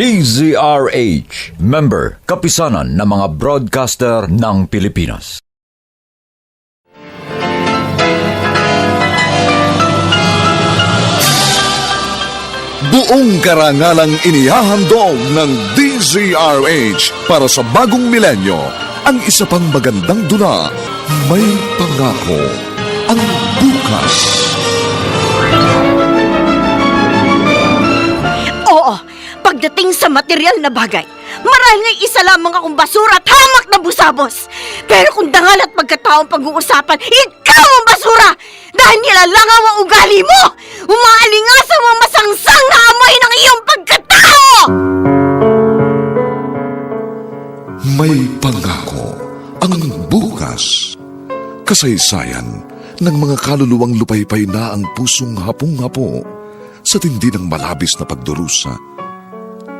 DZRH, member, kapisanan ng mga broadcaster ng Pilipinas. Buong karangalang inihahandog ng DZRH para sa bagong milenyo ang isa pang magandang dula, May Pangako ang Bukas. Oo, pagdating sa material na bagay, marahil nga isa lamang akong basura at hamak na busabos. Pero kung dangal at pagkataong pag-uusapan, ikaw ang basura! Dahil nilalangaw ang ugali mo! Umaalingasaw ang masangsang na amoy ng iyong pagkatao! May Pangako ang Bukas. Kasaysayan ng mga kaluluwang lupaypay na ang pusong hapong-hapo sa tindi ng malabis na pagdurusa.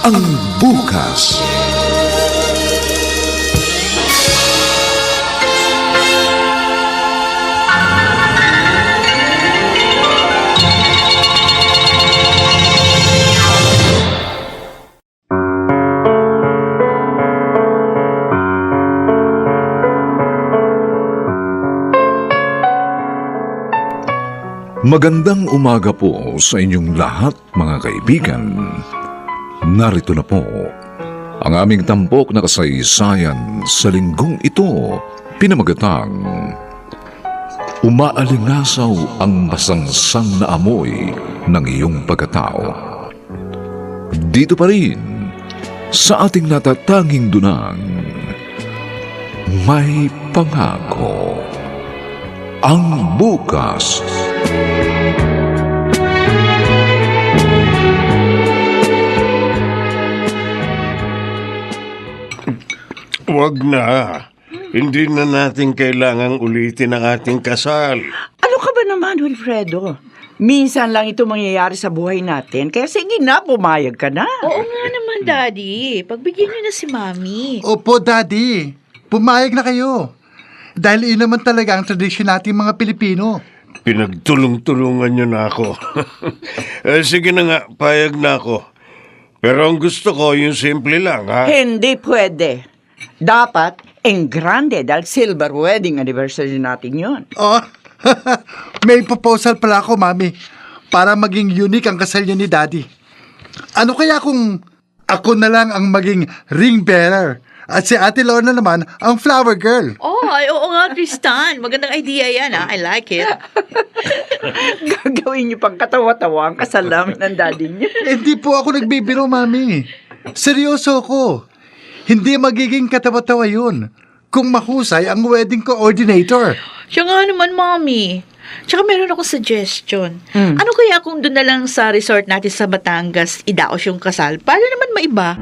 ang bukas. Magandang umaga po sa inyong lahat mga kaibigan. Narito na po ang aming tampok na kasaysayan sa linggong ito pinamagatang Umaalingasaw ang masangsang na amoy ng iyong pagkatao. Dito pa rin sa ating natatanging dunang may pangako ang bukas. Wag na. Hindi na natin kailangang ulitin ang ating kasal. Ano ka ba naman, Wilfredo? Minsan lang ito mangyayari sa buhay natin, kaya sige na, pumayag ka na. Oo nga naman, Daddy. Pagbigyan niyo na si Mami. Opo, Daddy. Pumayag na kayo. Dahil yun naman talaga ang tradisyon nating mga Pilipino. Pinagtulong-tulungan niyo na ako. eh, sige na nga, payag na ako. Pero ang gusto ko, yung simple lang, ha? Hindi pwede. Dapat, en grande dahil silver wedding anniversary natin yun. Oh, may proposal pala ako, Mami. Para maging unique ang kasal niyo ni Daddy. Ano kaya kung ako na lang ang maging ring bearer at si Ate Lorna naman ang flower girl? Oh, ay, oo nga, Tristan. Magandang idea yan, ha? I like it. Gagawin niyo pang katawa-tawa ang kasal namin ng daddy niyo. Hindi po ako nagbibiro, Mami. Seryoso ko. Hindi magiging katawa-tawa yun kung mahusay ang wedding coordinator. Siya nga naman, Mommy. Tsaka meron akong suggestion. Ano kaya kung doon na lang sa resort natin sa Batangas, idaos yung kasal? Para naman maiba.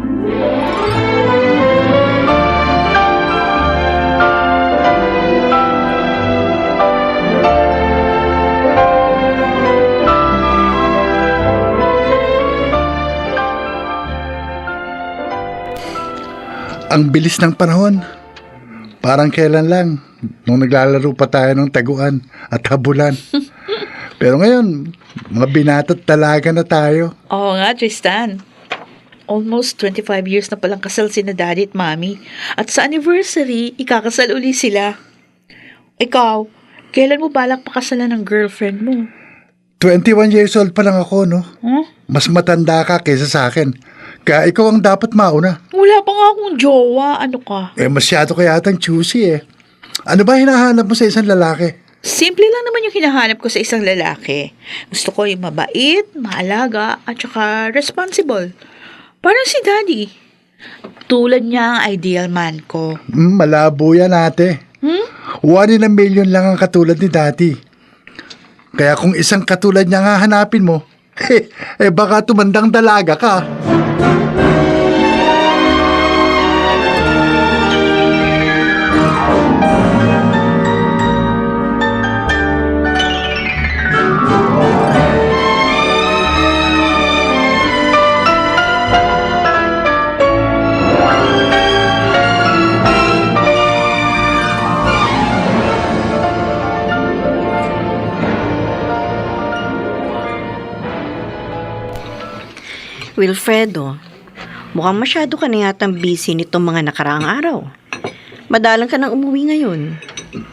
Ang bilis ng panahon. Parang kailan lang, nung naglalaro pa tayo ng taguan at habulan. Pero ngayon, mga binatat talaga na tayo. Oo nga, Tristan. Almost 25 years na palang kasal si na Daddy at Mommy. At sa anniversary, ikakasal uli sila. Ikaw, kailan mo balak pakasalan ng girlfriend mo? 21 years old pa lang ako, no? Huh? Mas matanda ka kaysa sa akin. Kaya ikaw ang dapat mauna. Wala pa nga akong jowa. Ano ka? Eh, masyado ka yatang choosy eh. Ano ba hinahanap mo sa isang lalaki? Simple lang naman yung hinahanap ko sa isang lalaki. Gusto ko yung mabait, maalaga, at saka responsible. Parang si Daddy. Tulad niya ang ideal man ko. Hmm, malabo yan ate. One in a million lang ang katulad ni dati. Kaya kung isang katulad niya nga hanapin mo, eh, eh baka tumandang dalaga ka. Wilfredo, mukhang masyado ka na yatang busy nitong mga nakaraang araw. Madalang ka nang umuwi ngayon.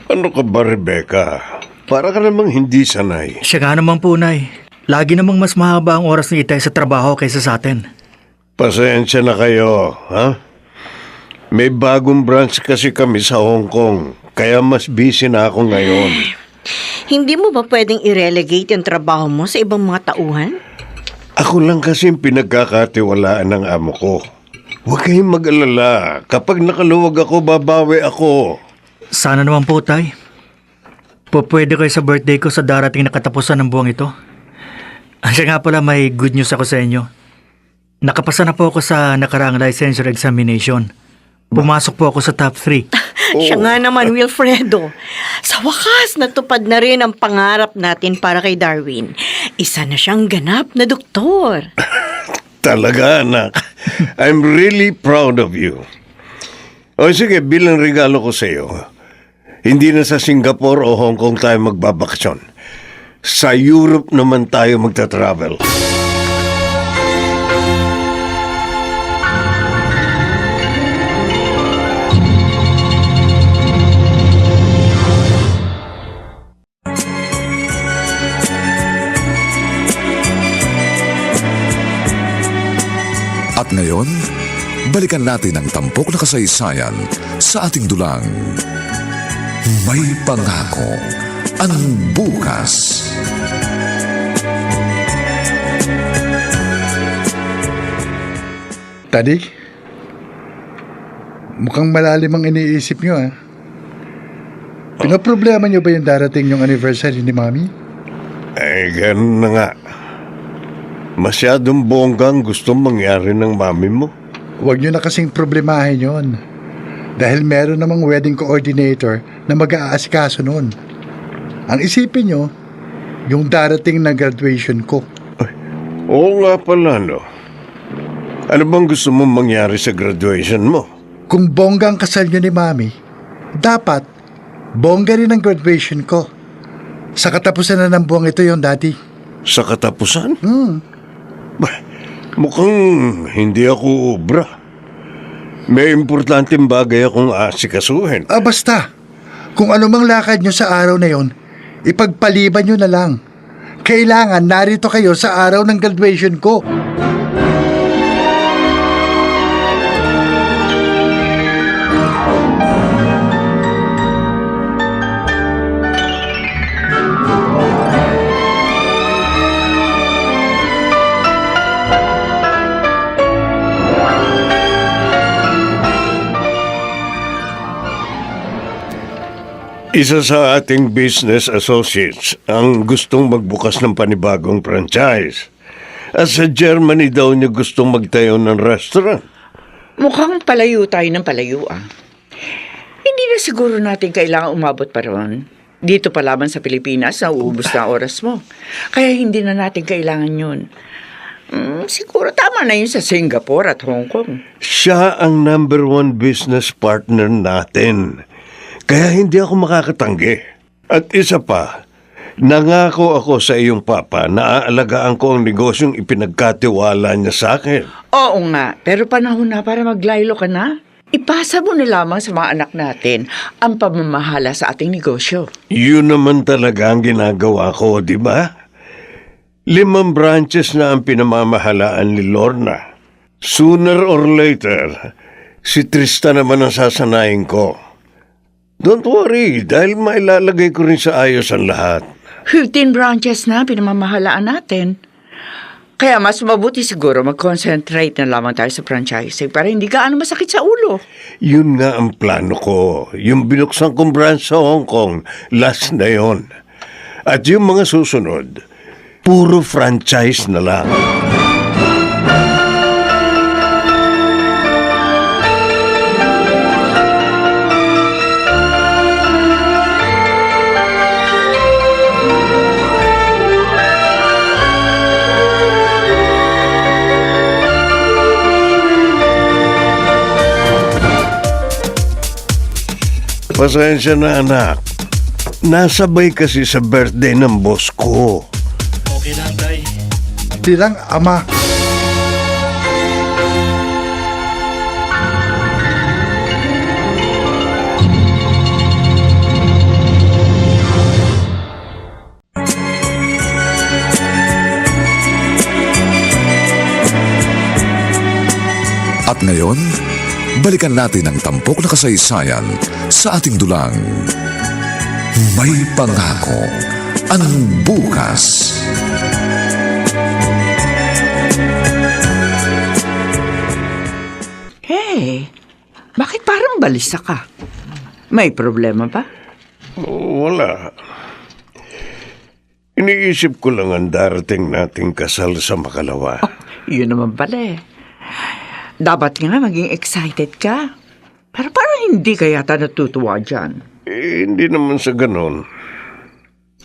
Ano ka ba, Rebecca? Para ka namang hindi sanay. Siya nga naman po, Nay. Lagi namang mas mahaba ang oras ni Itay sa trabaho kaysa sa atin. Pasensya na kayo, ha? May bagong branch kasi kami sa Hong Kong, kaya mas busy na ako ngayon. Hindi mo ba pwedeng i-relegate yung trabaho mo sa ibang mga tauhan? Ako lang kasi yung pinagkakatiwalaan ng amo ko. Huwag kayong mag-alala. Kapag nakaluwag ako, babawi ako. Sana naman po, Tay. Pupwede kayo sa birthday ko sa darating na katapusan ng buwang ito. Siya nga pala may good news ako sa inyo. Nakapasa na po ako sa nakaraang licensure examination. Pumasok po ako sa top 3. Siya nga naman, Wilfredo. Sa wakas, natupad na rin ang pangarap natin para kay Darwin. Isa na siyang ganap na doktor. Talaga, anak. I'm really proud of you. O sige, bilang regalo ko sa iyo, hindi na sa Singapore o Hong Kong tayo magbabakasyon. Sa Europe naman tayo magta-travel. Balikan natin ang tampok na kasaysayan sa ating dulang. May pangako ang bukas. Tadi, mukhang malalim ang iniisip niyo ah. Pinoproblema niyo ba yung darating yung anniversary ni Mami? Eh, ganun na nga. Masyadong bonggang gustong mangyari ng mami mo. Huwag niyo na kasing problemahin yon. Dahil meron namang wedding coordinator na mag-aasikaso noon. Ang isipin niyo, yung darating na graduation ko. Oo nga pala, no. Ano bang gusto mong mangyari sa graduation mo? Kung bongga ang kasal niyo ni Mami, dapat bongga rin ang graduation ko. Sa katapusan na ng buwang ito yung dati. Sa katapusan? Hmm. Bah, mukhang hindi ako ubra. May importanteng bagay akong asikasuhin. Ah, basta. Kung ano mang lakad nyo sa araw na yon, ipagpaliban nyo na lang. Kailangan narito kayo sa araw ng graduation ko. Isa sa ating business associates ang gustong magbukas ng panibagong franchise. At sa Germany daw niya gustong magtayo ng restaurant. Mukhang palayo tayo ng palayo ah. Hindi na siguro natin kailangan umabot pa ron. Dito pa laban sa Pilipinas, nauubos na oras mo. Kaya hindi na natin kailangan yun. Mm, siguro tama na yun sa Singapore at Hong Kong. Siya ang number one business partner natin. Kaya hindi ako makakatanggi. At isa pa, nangako ako sa iyong papa na aalagaan ko ang negosyong ipinagkatiwala niya sa akin. Oo nga, pero panahon na para maglaylo ka na. Ipasa mo na lamang sa mga anak natin ang pamamahala sa ating negosyo. Yun naman talaga ang ginagawa ko, di ba? Limang branches na ang pinamamahalaan ni Lorna. Sooner or later, si Tristan naman ang sasanayin ko. Don't worry, dahil mailalagay ko rin sa ayos ang lahat. 15 branches na pinamamahalaan natin. Kaya mas mabuti siguro mag-concentrate na lamang tayo sa franchising para hindi ka ano masakit sa ulo. Yun nga ang plano ko. Yung binuksan kong branch sa Hong Kong, last na yon. At yung mga susunod, puro franchise na lang. Pasensya na anak. Nasabay kasi sa birthday ng boss ko. Okay lang, Tay. Bilang ama, At ngayon, balikan natin ang tampok na kasaysayan sa ating dulang. May pangako ang bukas. Hey, bakit parang balisa ka? May problema ba? Wala. Iniisip ko lang ang darating nating kasal sa Makalawa. Yun naman pala eh. Dapat nga maging excited ka. Pero parang hindi ka yata natutuwa dyan. Eh, hindi naman sa ganon.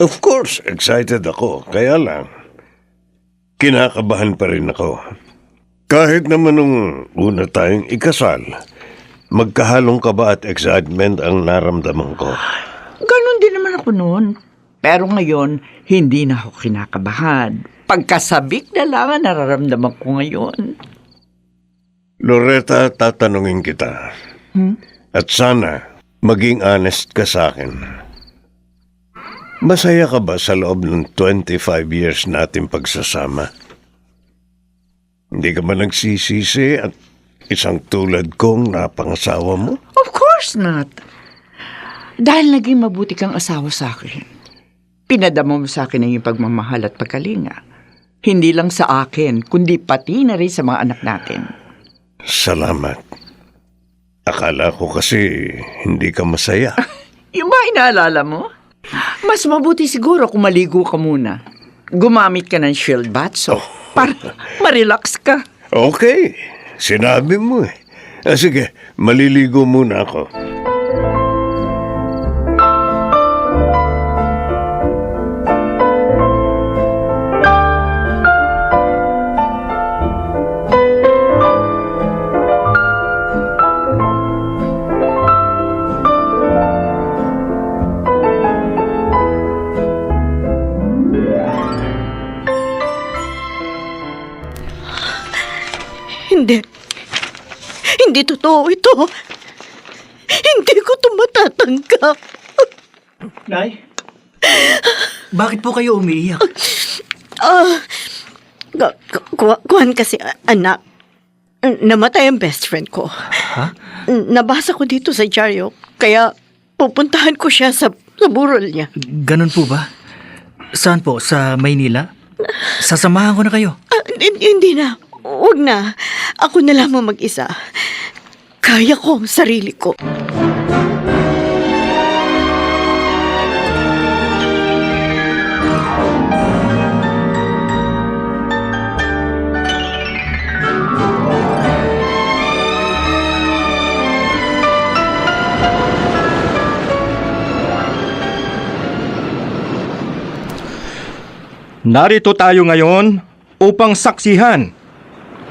Of course, excited ako. Kaya lang, kinakabahan pa rin ako. Kahit naman nung una tayong ikasal, magkahalong kaba at excitement ang naramdaman ko. Ganon din naman ako noon. Pero ngayon, hindi na ako kinakabahan. Pagkasabik na lang ang nararamdaman ko ngayon. Loretta, tatanungin kita. At sana, maging honest ka sa akin. Masaya ka ba sa loob ng 25 years natin pagsasama? Hindi ka ba nagsisisi at isang tulad kong napangasawa mo? Of course not. Dahil naging mabuti kang asawa sa akin. Pinadama mo sa akin ang iyong pagmamahal at pagkalinga. Hindi lang sa akin, kundi pati na rin sa mga anak natin. Salamat. Akala ko kasi hindi ka masaya. Yung ba inaalala mo? Mas mabuti siguro kung maligo ka muna. Gumamit ka ng shield bath so para ma-relax ka. Okay, sinabi mo eh. Ah, sige, maliligo muna ako. Hindi. Hindi totoo ito. Hindi ko ito matatanggap. Nay? Bakit po kayo umiiyak? Ah, uh, kuhan kasi, anak. Namatay ang best friend ko. Ha? Nabasa ko dito sa dyaryo, kaya pupuntahan ko siya sa, sa burol niya. Ganun po ba? Saan po? Sa Maynila? Sasamahan ko na kayo. Hin- hindi na. Huwag na. Ako na lamang mag-isa. Kaya ko ang sarili ko. Narito tayo ngayon upang saksihan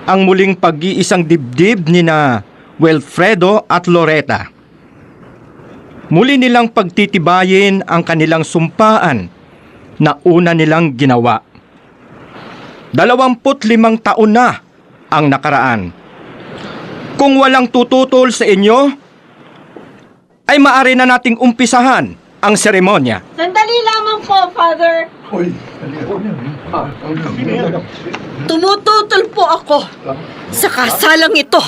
ang muling pag-iisang dibdib ni na Wilfredo at Loretta. Muli nilang pagtitibayin ang kanilang sumpaan na una nilang ginawa. Dalawamput limang taon na ang nakaraan. Kung walang tututol sa inyo, ay maari na nating umpisahan ang seremonya. Sandali lamang po, Father. Tumututol po ako sa kasalang ito.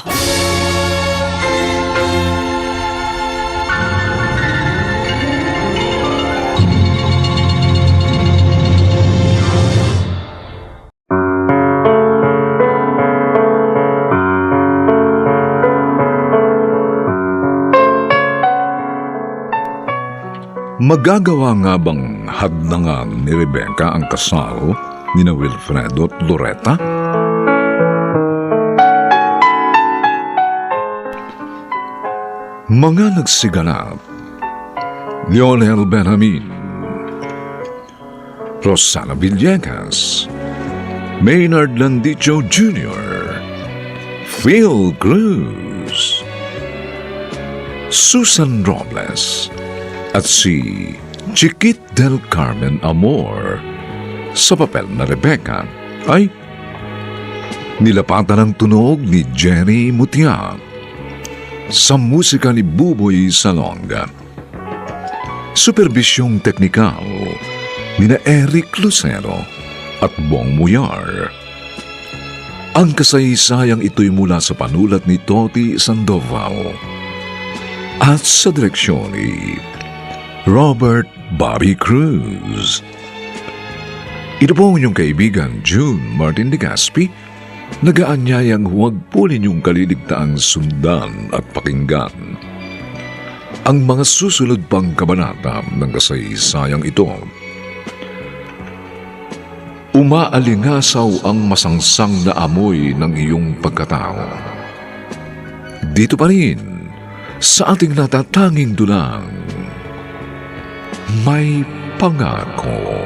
Magagawa nga bang hadlangan ni Rebecca ang kasal ni na Wilfredo at Loretta? Mga nagsiganap Lionel Benjamin Rosana Villegas Maynard Landicho Jr. Phil Cruz Susan Robles at si Chiquit del Carmen Amor sa papel na Rebecca ay nilapatan ng tunog ni Jenny Mutia sa musika ni Buboy Salonga. Superbisyong teknikal ni na Eric Lucero at Bong Muyar. Ang kasaysayang ito'y mula sa panulat ni Toti Sandoval at sa direksyon ni Robert Bobby Cruz. Ito po ang inyong kaibigan June Martin de Gaspi, nagaanyayang huwag po ninyong kaliligtaang sundan at pakinggan ang mga susunod pang kabanata ng kasaysayang ito. Umaalingasaw ang masangsang na amoy ng iyong pagkatao. Dito pa rin, sa ating natatanging dulang, may pangako